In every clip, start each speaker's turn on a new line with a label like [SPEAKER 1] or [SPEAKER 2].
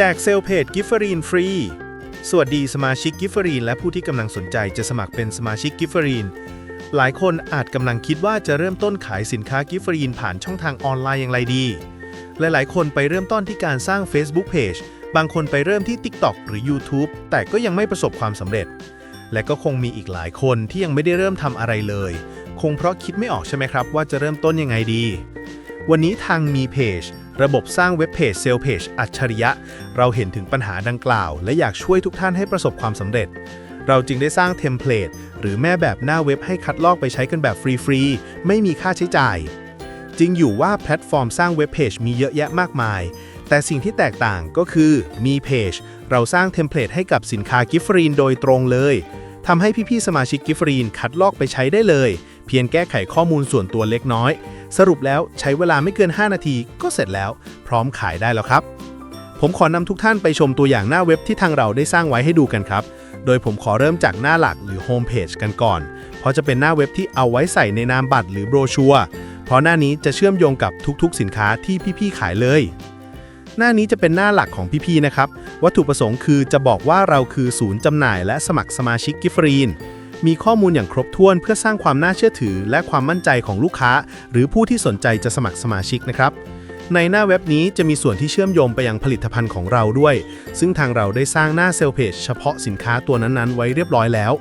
[SPEAKER 1] จกเซลเพจกิฟเฟอรีนฟรี สวัสดีสมาชิกกิฟเฟอรีนและผู้ที่กำลังสนใจจะสมัครเป็นสมาชิกกิฟเฟอรีน หลายคนอาจกำลังคิดว่าจะเริ่มต้นขายสินค้ากิฟเฟอรีนผ่านช่องทางออนไลน์อย่างไรดี หลายๆ คนไปเริ่มต้นที่การสร้าง Facebook Page บางคนไปเริ่มที่ TikTok หรือ YouTube แต่ก็ยังไม่ประสบความสำเร็จ และก็คงมีอีกหลายคนที่ยังไม่ได้เริ่มทำอะไรเลย คงเพราะคิดไม่ออกใช่ไหมครับว่าจะเริ่มต้นยังไงดี วันนี้ทางมีเพจระบบสร้างเว็บเพจเซลเพจอัจฉริยะ เราเห็นถึงปัญหาดังกล่าว และอยากช่วยทุกท่านให้ประสบความสำเร็จ เราจึงได้สร้างเทมเพลตหรือแม่แบบหน้าเว็บให้คัดลอกไปใช้กันแบบฟรีๆ ไม่มีค่าใช้จ่าย จริงอยู่ว่าแพลตฟอร์มสร้างเว็บเพจมีเยอะแยะมากมาย แต่สิ่งที่แตกต่างก็คือมีเพจเราสร้างเทมเพลตให้กับสินค้ากิฟฟรีนโดยตรงเลยทำให้พี่ๆสมาชิกกิฟฟรีนคัดลอกไปใช้ได้เลย เพียงแก้ไขข้อมูลส่วนตัวเล็กน้อย สรุปแล้วใช้เวลาไม่เกิน 5 นาทีก็เสร็จแล้ว พร้อมขายได้แล้วครับ ผมขอนำทุกท่านไปชมตัวอย่างหน้าเว็บที่ทางเราได้สร้างไว้ให้ดูกันครับ โดยผมขอเริ่มจากหน้าหลักหรือโฮมเพจกันก่อน เพราะจะเป็นหน้าเว็บที่เอาไว้ใส่ในนามบัตรหรือโบรชัวร์เพราะหน้านี้จะเชื่อมโยงกับทุกๆ สินค้าที่พี่ๆขายเลยหน้านี้จะเป็นหน้าหลักของพี่ๆนะครับ วัตถุประสงค์คือจะบอกว่าเราคือศูนย์จำหน่ายและสมัครสมาชิกกิฟรีน มีข้อมูลอย่างครบถ้วนเพื่อสร้างความน่าเชื่อถือ และความมั่นใจของลูกค้า หรือผู้ที่สนใจจะสมัครสมาชิกนะครับ ในหน้าเว็บนี้จะมีส่วนที่เชื่อมโยงไปยังผลิตภัณฑ์ของเราด้วย ซึ่งทางเราได้สร้างหน้าเซลล์เพจเฉพาะสินค้าตัวนั้นๆ ไว้เรียบร้อยแล้ว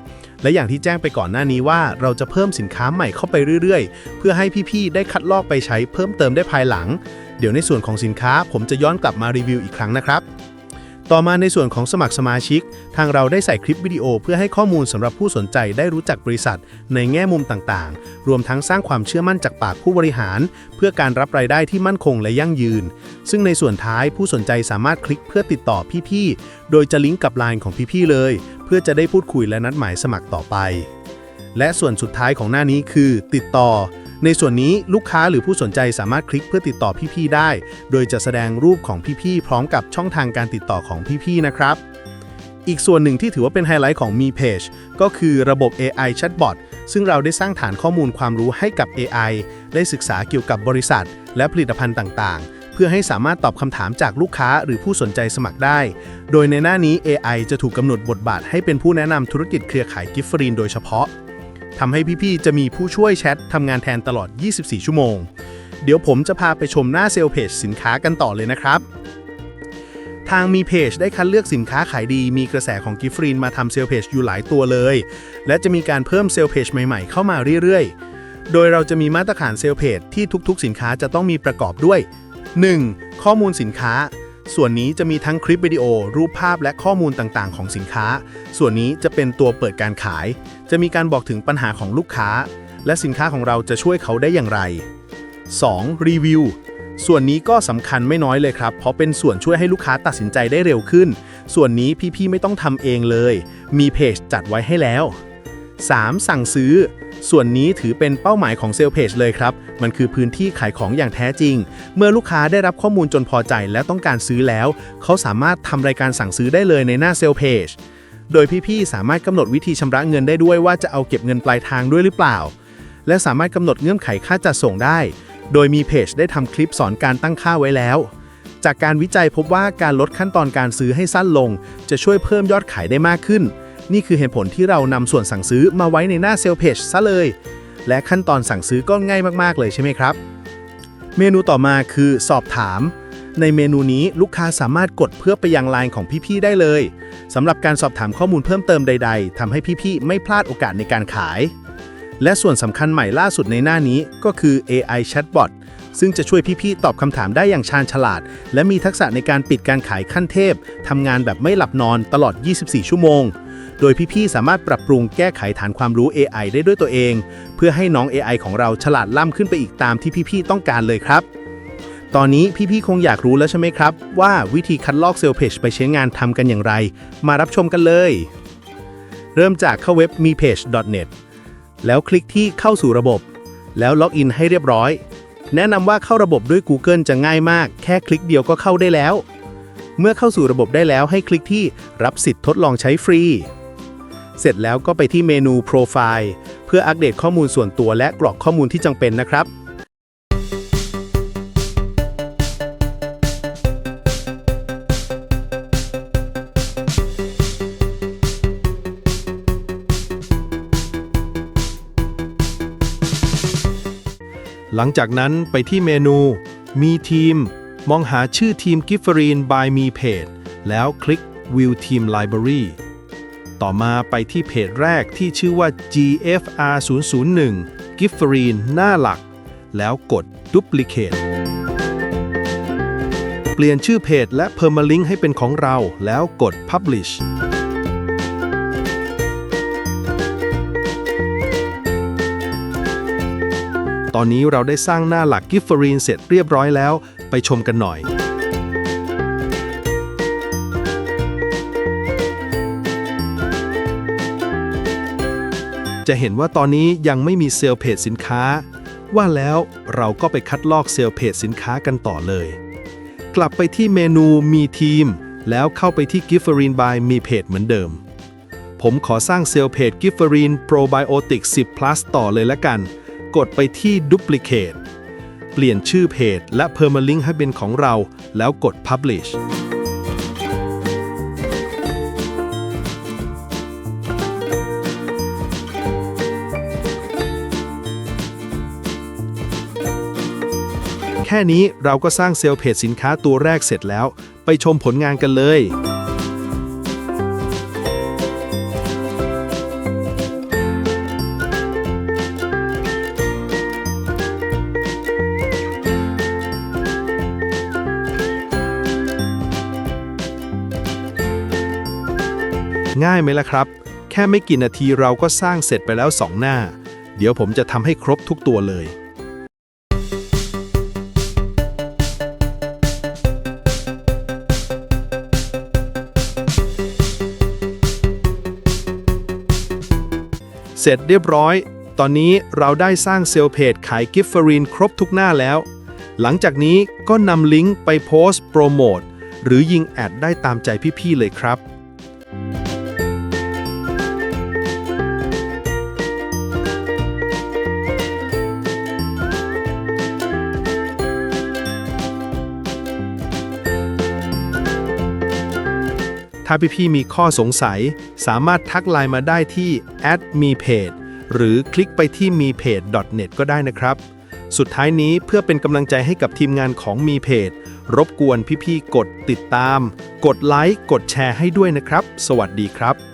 [SPEAKER 1] และอย่างที่แจ้งไปก่อนหน้านี้ว่าเราจะเพิ่มสินค้าใหม่เข้าไปเรื่อยๆ เพื่อให้พี่ๆได้คัดลอกไปใช้เพิ่มเติมได้ภายหลัง เดี๋ยวในส่วนของสินค้าผมจะย้อนกลับมารีวิวอีกครั้งนะครับ ต่อมาในส่วนของสมัครสมาชิก ทางเราได้ใส่คลิปวิดีโอเพื่อให้ข้อมูลสำหรับผู้สนใจได้รู้จักบริษัท ในแง่มุมต่างๆ รวมทั้งสร้างความเชื่อมั่นจากปากผู้บริหาร เพื่อการรับรายได้ที่มั่นคงและยั่งยืน ซึ่งในส่วนท้ายผู้สนใจสามารถคลิกเพื่อติดต่อพี่ๆ โดยจะลิงก์กับไลน์ของพี่ๆเลย เพื่อจะได้พูดคุยและนัดหมายสมัครต่อไป และส่วนสุดท้ายของหน้านี้คือ ติดต่อ ในส่วนนี้ลูกค้าหรือผู้สนใจสามารถคลิกเพื่อติดต่อพี่ๆได้ โดยจะแสดงรูปของพี่ๆพร้อมกับช่องทางการติดต่อของพี่ๆนะครับ อีกส่วนหนึ่งที่ถือว่าเป็นไฮไลท์ของมีเพจก็คือระบบ AI Chatbot ซึ่งเราได้สร้างฐานข้อมูลความรู้ให้กับ AI ได้ศึกษาเกี่ยวกับบริษัท และผลิตภัณฑ์ต่างๆ เพื่อให้สามารถตอบคำถามจากลูกค้าหรือผู้สนใจสมัครได้ โดยในหน้านี้ AI จะถูกกำหนดบทบาทให้เป็นผู้แนะนำธุรกิจเครือข่ายกิฟฟรีนโดยเฉพาะ ทำให้พี่ๆ จะมีผู้ช่วยแชททำงานแทนตลอด 24 ชั่วโมง เดี๋ยวผมจะพาไปชมหน้าเซลล์เพจสินค้ากันต่อเลยนะครับ ทางมีเพจได้คัดเลือกสินค้าขายดีมีกระแสของกิฟฟรีนมาทำเซลล์เพจอยู่หลายตัวเลย และจะมีการเพิ่มเซลล์เพจใหม่ๆ เข้ามาเรื่อยๆ โดยเราจะมีมาตรฐานเซลล์เพจที่ทุกๆ สินค้าจะต้องมีประกอบด้วย 1. ข้อมูลสินค้า ส่วนนี้จะมีทั้งคลิปวิดีโอ รูปภาพและข้อมูลต่างๆ ของสินค้า ส่วนนี้จะเป็นตัวเปิดการขาย จะมีการบอกถึงปัญหาของลูกค้า และสินค้าของเราจะช่วยเขาได้อย่างไร 2. รีวิวส่วนนี้ก็สำคัญไม่น้อยเลยครับ เพราะเป็นส่วนช่วยให้ลูกค้าตัดสินใจได้เร็วขึ้น ส่วนนี้พี่ๆไม่ต้องทำเองเลย มีเพจจัดไว้ให้แล้ว 3. สั่งซื้อ ส่วนนี้ถือเป็นเป้าหมายของเซลล์เพจเลยครับ มันคือพื้นที่ขายของอย่างแท้จริง เมื่อลูกค้าได้รับข้อมูลจนพอใจและต้องการซื้อแล้ว เขาสามารถทำรายการสั่งซื้อได้เลยในหน้าเซลล์เพจ โดยพี่ๆ สามารถกำหนดวิธีชำระเงินได้ด้วยว่าจะเอาเก็บเงินปลายทางด้วยหรือเปล่า และสามารถกำหนดเงื่อนไขค่าจัดส่งได้ โดยมีเพจได้ทำคลิปสอนการตั้งค่าไว้แล้ว จากการวิจัยพบว่าการลดขั้นตอนการซื้อให้สั้นลง จะช่วยเพิ่มยอดขายได้มากขึ้น นี่คือเหตุผลที่เรานำส่วนสั่งซื้อมาไว้ในหน้าเซลล์เพจซะเลย และขั้นตอนสั่งซื้อก็ง่ายมากๆเลยใช่ไหมครับ เมนูต่อมาคือสอบถาม ในเมนูนี้ลูกค้าสามารถกดเพื่อไปยังไลน์ของพี่ๆได้เลยสำหรับการสอบถามข้อมูลเพิ่มเติมใด ๆทำให้พี่ๆไม่พลาดโอกาสในการขาย และส่วนสำคัญใหม่ล่าสุดในหน้านี้ก็คือ AI Chatbot ซึ่งจะช่วยพี่ๆตอบคำถามได้อย่างชาญฉลาด และมีทักษะในการปิดการขายขั้นเทพทำงานแบบไม่หลับนอนตลอด 24 ชั่วโมง โดยพี่ๆ สามารถปรับปรุงแก้ไขฐานความรู้ AI ได้ด้วยตัวเอง เพื่อให้น้อง AI ของเราฉลาดล้ำขึ้นไปอีกตามที่พี่ๆ ต้องการเลยครับ ตอนนี้พี่ๆ คงอยากรู้แล้วใช่ไหมครับ ว่าวิธีคัดลอกเซลล์เพจไปใช้งานทำกันอย่างไร มารับชมกันเลย เริ่มจากเข้าเว็บมีเพจ .net แล้วคลิกที่เข้าสู่ระบบ แล้วล็อกอินให้เรียบร้อย แนะนำว่าเข้าระบบด้วย Google จะง่ายมาก แค่คลิกเดียวก็เข้าได้แล้ว เมื่อเข้าสู่ระบบได้แล้วให้คลิกที่รับสิทธิ์ทดลองใช้ฟรี เสร็จแล้วก็ไปที่เมนูโปรไฟล์เพื่ออัปเดตข้อมูลส่วนตัวและกรอกข้อมูลที่จำเป็นนะครับหลังจากนั้นไปที่เมนู มีทีม มองหาชื่อทีมกิฟเฟอรีน by มีเพจแล้วคลิก View Team Library ต่อมาไปที่เพจแรกที่ชื่อว่า GFR 001 g i f f e r i n หน้าหลัก แล้วกด Duplicate เปลี่ยนชื่อเพจและ Permalink ให้เป็นของเราแล้วกด Publish ตอนนี้เราได้สร้างหน้าหลัก g i f f e r i n เสร็จเรียบร้อยแล้ว ไปชมกันหน่อย จะเห็นว่าตอนนี้ยังไม่มีเซลล์เพจสินค้า ว่าแล้วเราก็ไปคัดลอกเซลล์เพจสินค้ากันต่อเลย กลับไปที่เมนูมีทีม แล้วเข้าไปที่ g i f f e r i n by มีเพจเหมือนเดิม ผมขอสร้างเซลล์เพจ g i f f e r i n Probiotic 10 plus ต่อเลยละกัน กดไปที่ Duplicate เปลี่ยนชื่อเพจและ Permalink ให้เป็นของเรา แล้วกด Publish แค่นี้เราก็สร้างเซลล์เพจสินค้าตัวแรกเสร็จแล้ว ไปชมผลงานกันเลยง่ายไหมล่ะครับ แค่ไม่กี่นาทีเราก็สร้างเสร็จไปแล้ว 2 หน้า เดี๋ยวผมจะทำให้ครบทุกตัวเลย เสร็จเรียบร้อย ตอนนี้เราได้สร้างเซลล์เพจขายกิฟต์ฟรีนครบทุกหน้าแล้ว หลังจากนี้ก็นำลิงก์ไปโพสต์โปรโมทหรือยิงแอดได้ตามใจพี่ๆเลยครับ ถ้าพี่ๆมีข้อสงสัย สามารถทักไลน์มาได้ที่ @mepage หรือคลิกไปที่ mepage.net ก็ได้นะครับ สุดท้ายนี้เพื่อเป็นกำลังใจให้กับทีมงานของ mepage รบกวนพี่ๆกดติดตาม กดไลค์ กดแชร์ให้ด้วยนะครับ สวัสดีครับ